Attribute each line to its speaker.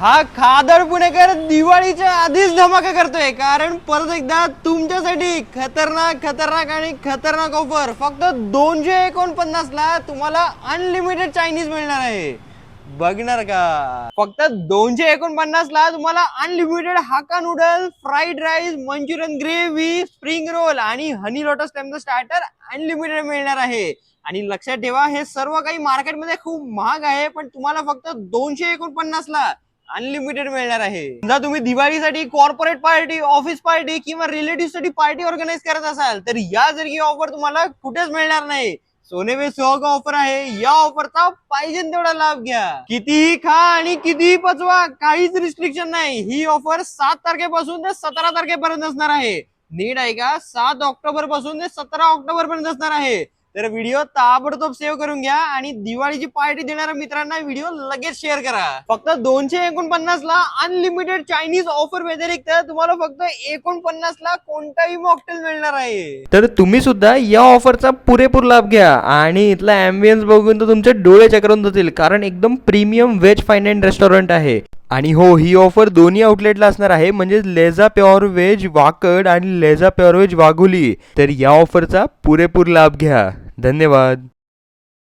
Speaker 1: हा खादर पुणेकर दिवाळीच्या आधीच धमाका करतोय कारण परत एकदा तुमच्यासाठी खतरनाक खतरनाक आणि खतरनाक ऑफर फक्त दोनशे एकोणपन्नास ला तुम्हाला अनलिमिटेड चायनीज मिळणार आहे. बघणार का? फक्त दोनशे एकोणपन्नास ला तुम्हाला unlimited Hakka noodle fried rice Manchurian gravy spring roll आणि honey lotus temple starter unlimited मिळणार आहे. आणि लक्षात ठेवा हे सर्व काही मार्केटमध्ये खूप महाग आहे पण तुम्हाला फक्त दोनशे एकोणपन्नास ला अनलिमिटेड मिळणार आहे. समजा तुम्ही दिवाळीसाठी कॉर्पोरेट पार्टी ऑफिस पार्टी किंवा रिलेटिव्हसाठी पार्टी ऑर्गनाईज करत असाल तर या जरी ऑफर तुम्हाला कुठेच मिळणार नाही. सोनेवे सहग ऑफर आहे. या ऑफरचा पाहिजे तेवढा लाभ घ्या. कितीही खा आणि कितीही पचवा काहीच रिस्ट्रिक्शन नाही. ही ऑफर सात तारखेपासून ते सतरा तारखेपर्यंत असणार आहे. नीट आहे का सात ऑक्टोबरपासून ते सतरा ऑक्टोबर पर्यंत असणार आहे. तर व्हिडिओ ताबडतोब सेव्ह करून घ्या आणि दिवाळीची पार्टी देणाऱ्या मित्रांना व्हिडिओ लगेच शेअर करा. फक्त दोनशे एकोणपन्नास ला अनलिमिटेड चायनीज ऑफर व्यतिरिक्त तुम्हाला फक्त एकोणपन्नास ला कोणताही मॉकटेल मिळणार आहे.
Speaker 2: तर तुम्ही सुद्धा या ऑफरचा पुरेपूर लाभ घ्या आणि इथला अँबियन्स बघून तर तुमचे डोळे चक्रून जातील कारण एकदम प्रीमियम व्हेज फाईन रेस्टॉरंट आहे. आणि हो ही ऑफर दोन्ही आउटलेटला असणार आहे. म्हणजे लेझा प्युअर व्हेज वाकड आणि लेझा प्युअर व्हेज वाघुली. तर या ऑफरचा पुरेपूर लाभ घ्या. धन्यवाद.